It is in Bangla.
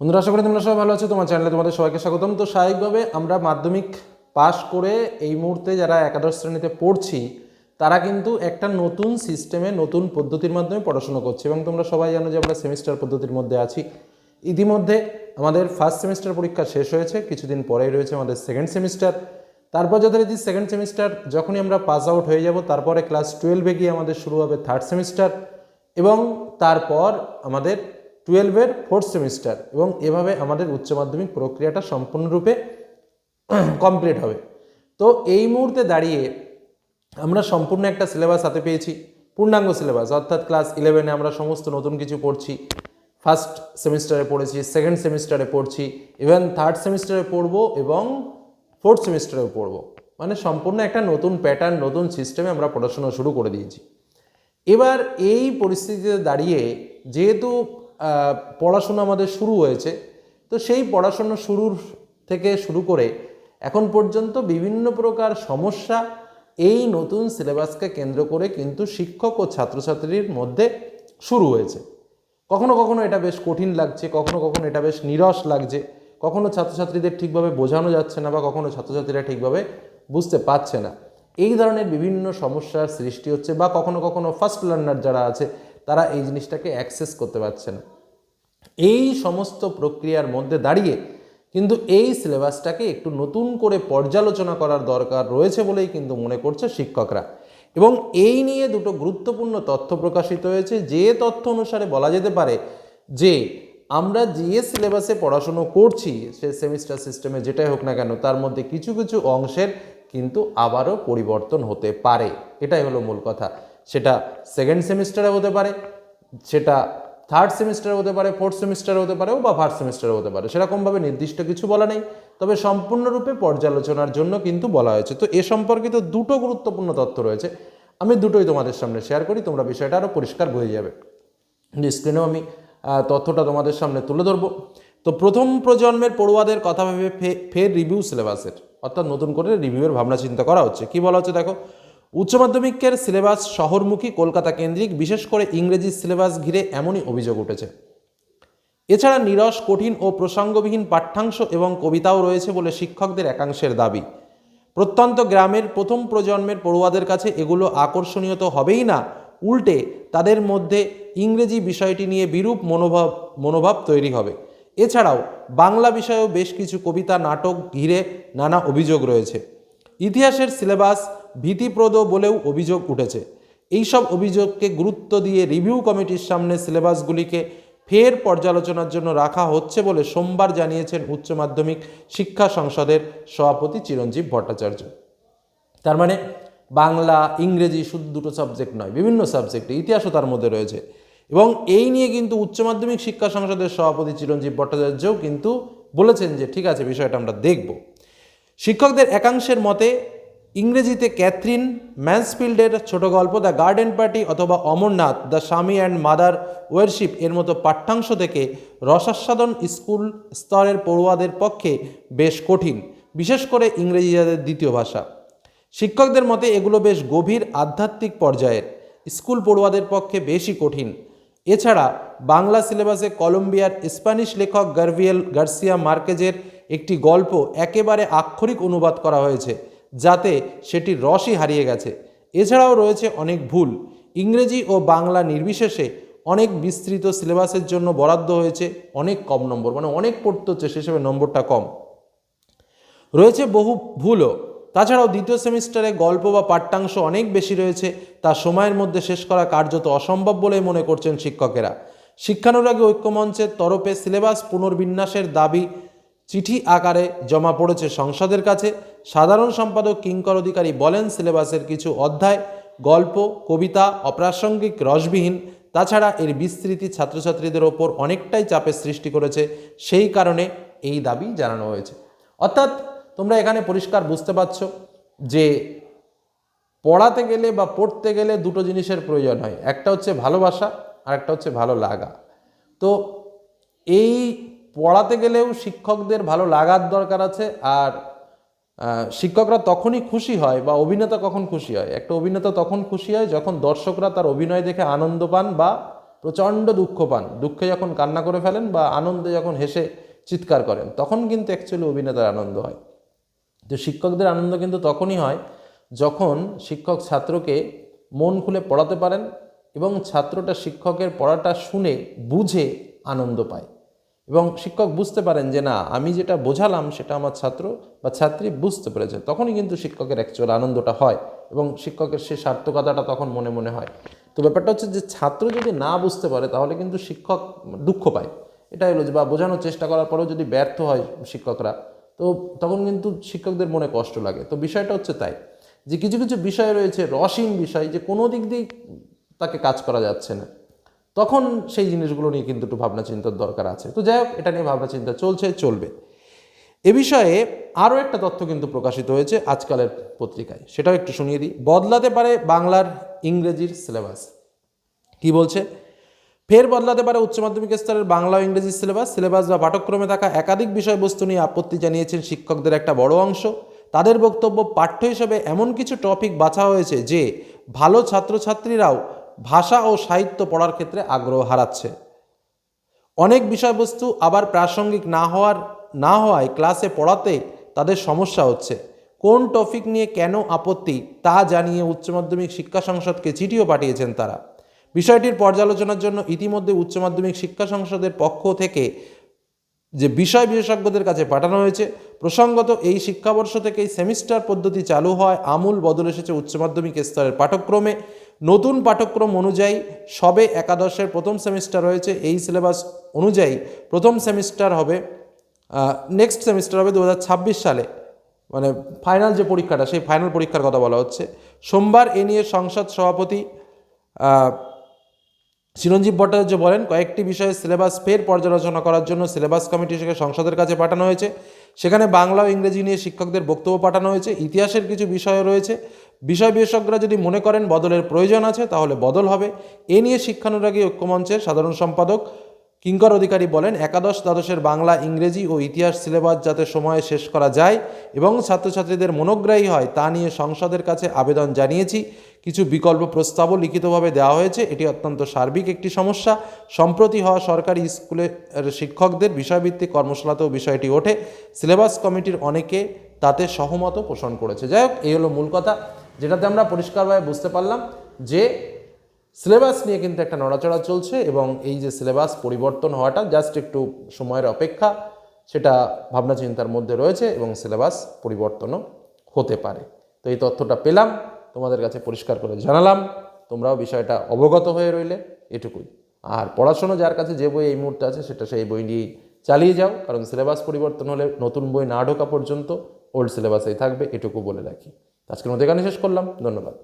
বন্ধুরা, আশা করি তোমরা সবাই ভালো আছো। তোমার চ্যানেলে তোমাদের সবাইকে স্বাগতম। তো স্বাভাবিকভাবে আমরা মাধ্যমিক পাশ করে এই মুহূর্তে যারা একাদশ শ্রেণীতে পড়ছি, তারা কিন্তু একটা নতুন সিস্টেমে নতুন পদ্ধতির মাধ্যমে পড়াশোনা করছে এবং তোমরা সবাই জানো যে আমরা সেমিস্টার পদ্ধতির মধ্যে আছি। ইতিমধ্যে আমাদের ফার্স্ট সেমিস্টার পরীক্ষা শেষ হয়েছে, কিছুদিন পরেই রয়েছে আমাদের সেকেন্ড সেমিস্টার তারপর যথারীতি সেকেন্ড সেমিস্টার যখনই আমরা পাস আউট হয়ে যাব, তারপরে ক্লাস টুয়েলভে গিয়ে আমাদের শুরু হবে থার্ড সেমিস্টার এবং তারপর আমাদের টুয়েলভের ফোর্থ সেমিস্টার এবং এভাবে আমাদের উচ্চ মাধ্যমিক প্রক্রিয়াটা সম্পূর্ণরূপে কমপ্লিট হবে। তো এই মুহূর্তে দাঁড়িয়ে আমরা সম্পূর্ণ একটা সিলেবাস হাতে পেয়েছি, পূর্ণাঙ্গ সিলেবাস অর্থাৎ ক্লাস ইলেভেনে আমরা সমস্ত নতুন কিছু পড়ছি ফার্স্ট সেমিস্টারে পড়েছি সেকেন্ড সেমিস্টারে পড়ছি ইভেন থার্ড সেমিস্টারে পড়ব এবং ফোর্থ সেমিস্টারেও পড়ব। মানে সম্পূর্ণ একটা নতুন প্যাটার্ন নতুন সিস্টেমে আমরা পড়াশোনা শুরু করে দিয়েছি। এবার এই পরিস্থিতিতে দাঁড়িয়ে যেহেতু পড়াশোনা আমাদের শুরু হয়েছে। তো সেই পড়াশোনা শুরুর থেকে শুরু করে এখন পর্যন্ত বিভিন্ন প্রকার সমস্যা এই নতুন সিলেবাসকে কেন্দ্র করে কিন্তু শিক্ষক ও ছাত্রছাত্রীর মধ্যে শুরু হয়েছে। কখনো কখনো এটা বেশ কঠিন লাগছে, কখনো কখনো এটা বেশ নিরস লাগছে। কখনো ছাত্রছাত্রীদের ঠিকভাবে বোঝানো যাচ্ছে না বা কখনো ছাত্রছাত্রীরা ঠিকভাবে বুঝতে পারছে না। এই ধরনের বিভিন্ন সমস্যার সৃষ্টি হচ্ছে বা কখনো কখনো ফার্স্ট লার্নার যারা আছে তারা এই জিনিসটাকে অ্যাক্সেস করতে পারছে না। এই সমস্ত প্রক্রিয়ার মধ্যে দাঁড়িয়ে কিন্তু এই সিলেবাসটাকে একটু নতুন করে পর্যালোচনা করার দরকার রয়েছে বলেই কিন্তু মনে করছে শিক্ষকরা। এবং এই নিয়ে দুটো গুরুত্বপূর্ণ তথ্য প্রকাশিত হয়েছে। যে তথ্য অনুসারে বলা যেতে পারে যে, আমরা যে সিলেবাসে পড়াশুনো করছি, সে সেমিস্টার সিস্টেমে যেটাই হোক না কেন, তার মধ্যে কিছু কিছু অংশের কিন্তু আবারও পরিবর্তন হতে পারে। এটাই হলো মূল কথা। সেটা সেকেন্ড সেমিস্টারে হতে পারে, সেটা থার্ড সেমিস্টারে হতে পারে ফোর্থ সেমিস্টারে হতে পারে, বা ফার্স্ট সেমিস্টারে হতে পারে। সেরকমভাবে নির্দিষ্ট কিছু বলা নেই, তবে সম্পূর্ণরূপে পর্যালোচনার জন্য কিন্তু বলা হয়েছে। তো এ সম্পর্কিত দুটো গুরুত্বপূর্ণ তথ্য রয়েছে, আমি দুটোই তোমাদের সামনে শেয়ার করি, তোমরা বিষয়টা আরও পরিষ্কার হয়ে যাবে। স্ক্রিনেও আমি তথ্যটা তোমাদের সামনে তুলে ধরবো। তো প্রথম প্রজন্মের পড়ুয়াদের কথা ভেবে ফের রিভিউ সিলেবাসের অর্থাৎ নতুন করে রিভিউয়ের ভাবনা চিন্তা করা হচ্ছে। কি বলা হচ্ছে দেখো? উচ্চ মাধ্যমিকের সিলেবাস শহরমুখী কলকাতা কেন্দ্রিক, বিশেষ করে ইংরেজি সিলেবাস ঘিরে এমনই অভিযোগ উঠেছে। এছাড়া নিরস, কঠিন ও প্রসঙ্গবিহীন পাঠ্যাংশ এবং কবিতাও রয়েছে বলে শিক্ষকদের একাংশের দাবি। প্রত্যন্ত গ্রামের প্রথম প্রজন্মের পড়ুয়াদের কাছে এগুলো আকর্ষণীয় তো হবেই না, উল্টে তাদের মধ্যে ইংরেজি বিষয়টি নিয়ে বিরূপ মনোভাব মনোভাব তৈরি হবে। এছাড়াও বাংলা বিষয়েও বেশ কিছু কবিতা, নাটক ঘিরে নানা অভিযোগ রয়েছে। ইতিহাসের সিলেবাস ভীতিপ্রদ বলেও অভিযোগ উঠেছে। এইসব অভিযোগকে গুরুত্ব দিয়ে রিভিউ কমিটির সামনে সিলেবাসগুলিকে ফের পর্যালোচনার জন্য রাখা হচ্ছে বলে সোমবার জানিয়েছেন উচ্চ মাধ্যমিক শিক্ষা সংসদের সভাপতি চিরঞ্জীব ভট্টাচার্য। তার মানে বাংলা, ইংরেজি শুধু দুটো সাবজেক্ট নয়, বিভিন্ন সাবজেক্টে, ইতিহাসও তার মধ্যে রয়েছে। এবং এই নিয়ে কিন্তু উচ্চ মাধ্যমিক শিক্ষা সংসদের সভাপতি চিরঞ্জীব ভট্টাচার্যও কিন্তু বলেছেন যে, ঠিক আছে, বিষয়টা আমরা দেখব। শিক্ষকদের একাংশের মতে, ইংরেজিতে ক্যাথরিন ম্যান্সফিল্ডের ছোট গল্প দ্য গার্ডেন পার্টি অথবা Amarnath, the Swami and mother worship এর মতো পাঠ্যাংশ থেকে রসাস্বাদন স্কুল স্তরের পড়ুয়াদের পক্ষে বেশ কঠিন, বিশেষ করে ইংরেজি যাদের দ্বিতীয় ভাষা। শিক্ষকদের মতে, এগুলো বেশ গভীর আধ্যাত্মিক পর্যায়ের। স্কুল পড়ুয়াদের পক্ষে বেশি কঠিন। এছাড়া বাংলা সিলেবাসে কলম্বিয়ার স্প্যানিশ লেখক গার্ভিয়েল গার্সিয়া মার্কেজের একটি গল্প একেবারে আক্ষরিক অনুবাদ করা হয়েছে, যাতে সেটি রসই হারিয়ে গেছে। এছাড়াও রয়েছে অনেক ভুল। ইংরেজি ও বাংলা নির্বিশেষে অনেক বিস্তৃত সিলেবাসের জন্য বরাদ্দ হয়েছে অনেক কম নম্বর মানে অনেক পড়তে হচ্ছে, সে হিসেবে নম্বরটা কম। রয়েছে বহু ভুলও। তাছাড়াও দ্বিতীয় সেমিস্টারে গল্প বা পাঠ্যাংশ অনেক বেশি রয়েছে, তা সময়ের মধ্যে শেষ করা কার্যত অসম্ভব বলেই মনে করছেন শিক্ষকেরা। শিক্ষানুরাগী ঐক্যমঞ্চের তরফে সিলেবাস পুনর্বিন্যাসের দাবি, চিঠি আকারে জমা পড়েছে সংসদের কাছে। সাধারণ সম্পাদক কিঙ্কর অধিকারী বলেন, সিলেবাসের কিছু অধ্যায় গল্প, কবিতা, অপ্রাসঙ্গিক, রসবিহীন, তাছাড়া এর বিস্তৃতি ছাত্রছাত্রীদের ওপর অনেকটাই চাপের সৃষ্টি করেছে, সেই কারণে এই দাবি জানানো হয়েছে। অর্থাৎ তোমরা এখানে পরিষ্কার বুঝতে পারছ যে পড়াতে গেলে বা পড়তে গেলে দুটো জিনিসের প্রয়োজন হয়। একটা হচ্ছে ভালোবাসা আর একটা হচ্ছে ভালো লাগা। তো এই পড়াতে গেলেও শিক্ষকদের ভালো লাগার দরকার আছে আর শিক্ষকরা তখনই খুশি হয় বা অভিনেতা কখন খুশি হয়। একটা অভিনেতা তখন খুশি হয় যখন দর্শকরা তার অভিনয় দেখে আনন্দ পান বা প্রচণ্ড দুঃখ পান। দুঃখে যখন কান্না করে ফেলেন বা আনন্দে যখন হেসে চিৎকার করেন, তখন কিন্তু অ্যাকচুয়ালি অভিনেতার আনন্দ হয়। তো শিক্ষকদের আনন্দ কিন্তু তখনই হয় যখন শিক্ষক ছাত্রকে মন খুলে পড়াতে পারেন এবং ছাত্রটা শিক্ষকের পড়াটা শুনে বুঝে আনন্দ পায়। এবং শিক্ষক বুঝতে পারেন যে, না, আমি যেটা বোঝালাম সেটা আমার ছাত্র বা ছাত্রী বুঝতে পেরেছে। তখনই কিন্তু শিক্ষকের অ্যাকচুয়াল আনন্দটা হয় এবং শিক্ষকের সে সার্থকতাটা তখন মনে মনে হয়। তো ব্যাপারটা হচ্ছে যে, ছাত্র যদি না বুঝতে পারে তাহলে কিন্তু শিক্ষক দুঃখ পায়। এটাই হলো যে, বা বোঝানোর চেষ্টা করার পরেও যদি ব্যর্থ হয় শিক্ষকরা তো তখন কিন্তু শিক্ষকদের মনে কষ্ট লাগে। তো বিষয়টা হচ্ছে তাই, যে কিছু কিছু বিষয় রয়েছে রসীন বিষয়, যে কোনো দিক দিয়েই তাকে কাজ করা যাচ্ছে না। তখন সেই জিনিসগুলো নিয়ে কিন্তু একটু ভাবনা চিন্তার দরকার আছে। তো যাই হোক, এটা নিয়ে ভাবনা চিন্তা চলছে, চলবে। এ বিষয়ে আরও একটা তথ্য কিন্তু প্রকাশিত হয়েছে আজকালের পত্রিকায়, সেটাও একটু শুনিয়ে দিই। বদলাতে পারে বাংলার ইংরেজির সিলেবাস। কি বলছে? ফের বদলাতে পারে উচ্চ মাধ্যমিক স্তরের বাংলা ও ইংরেজি সিলেবাস সিলেবাস বা পাঠ্যক্রমে থাকা একাধিক বিষয়বস্তু নিয়ে আপত্তি জানিয়েছেন শিক্ষকদের একটা বড় অংশ। তাদের বক্তব্য, পাঠ্য হিসেবে এমন কিছু টপিক বাছা হয়েছে যে ভালো ছাত্রছাত্রীরাও ভাষা ও সাহিত্য পড়ার ক্ষেত্রে আগ্রহ হারাচ্ছে। অনেক বিষয়বস্তু আবার প্রাসঙ্গিক না হওয়ার, না হওয়ায় ক্লাসে পড়াতে তাদের সমস্যা হচ্ছে। কোন টপিক নিয়ে কেন আপত্তি তা জানিয়ে উচ্চ মাধ্যমিক শিক্ষা সংসদকে চিঠিও পাঠিয়েছেন তারা। বিষয়টির পর্যালোচনার জন্য ইতিমধ্যে উচ্চ মাধ্যমিক শিক্ষা সংসদের পক্ষ থেকে যে বিষয় বিশেষজ্ঞদের কাছে পাঠানো হয়েছে, প্রসঙ্গত এই শিক্ষাবর্ষ থেকেই সেমিস্টার পদ্ধতি চালু হয় আমূল বদল এসেছে উচ্চ মাধ্যমিক স্তরের পাঠ্যক্রমে। নতুন পাঠ্যক্রম অনুযায়ী সবে একাদশের প্রথম সেমিস্টার রয়েছে এই সিলেবাস অনুযায়ী প্রথম সেমিস্টার হবে নেক্সট সেমিস্টার হবে দু হাজার ছাব্বিশ সালে। মানে ফাইনাল যে পরীক্ষাটা, সেই ফাইনাল পরীক্ষার কথা বলা হচ্ছে। সোমবার এ নিয়ে সংসদ সভাপতি চিরঞ্জীব ভট্টাচার্য বলেন, কয়েকটি বিষয়ে সিলেবাস ফের পর্যালোচনা করার জন্য সিলেবাস কমিটি সেখানে সংসদের কাছে পাঠানো হয়েছে। সেখানে বাংলা ও ইংরেজি নিয়ে শিক্ষকদের বক্তব্য পাঠানো হয়েছে। ইতিহাসের কিছু বিষয় রয়েছে। বিষয় বিশেষজ্ঞরা যদি মনে করেন বদলের প্রয়োজন আছে, তাহলে বদল হবে। এ নিয়ে শিক্ষানুরাগী ঐক্যমঞ্চের সাধারণ সম্পাদক কিঙ্কর অধিকারী বলেন, একাদশ দ্বাদশের বাংলা, ইংরেজি ও ইতিহাস সিলেবাস যাতে সময়ে শেষ করা যায় এবং ছাত্রছাত্রীদের মনোগ্রাহী হয়, তা নিয়ে সংসদের কাছে আবেদন জানিয়েছি। কিছু বিকল্প প্রস্তাবও লিখিতভাবে দেওয়া হয়েছে। এটি অত্যন্ত সার্বিক একটি সমস্যা। সম্প্রতি হওয়া সরকারি স্কুলের শিক্ষকদের বিষয়ভিত্তিক কর্মশালাতেও বিষয়টি ওঠে। সিলেবাস কমিটির অনেকে তাতে সহমত পোষণ করেছে। যাই হোক, এই হলো মূল কথা, যেটাতে আমরা পরিষ্কারভাবে বুঝতে পারলাম যে সিলেবাস নিয়ে কিন্তু একটা নড়াচড়া চলছে এবং এই যে সিলেবাস পরিবর্তন হওয়াটা জাস্ট একটু সময়ের অপেক্ষা, সেটা ভাবনা চিন্তার মধ্যে রয়েছে এবং সিলেবাস পরিবর্তনও হতে পারে। তো এই তথ্যটা পেলাম, তোমাদের কাছে পরিষ্কার করে জানালাম, তোমরাও বিষয়টা অবগত হয়ে রইলে এটুকুই। আর পড়াশোনা যার কাছে যে বই এই মুহূর্তে আছে, সেটা সেই বই নিয়েই চালিয়ে যাও, কারণ সিলেবাস পরিবর্তন হলে নতুন বই না ঢোকা পর্যন্ত ওল্ড সিলেবাসেই থাকবে, এটুকু বলে রাখি। আজকের মধ্যে এখানে শেষ করলাম, ধন্যবাদ।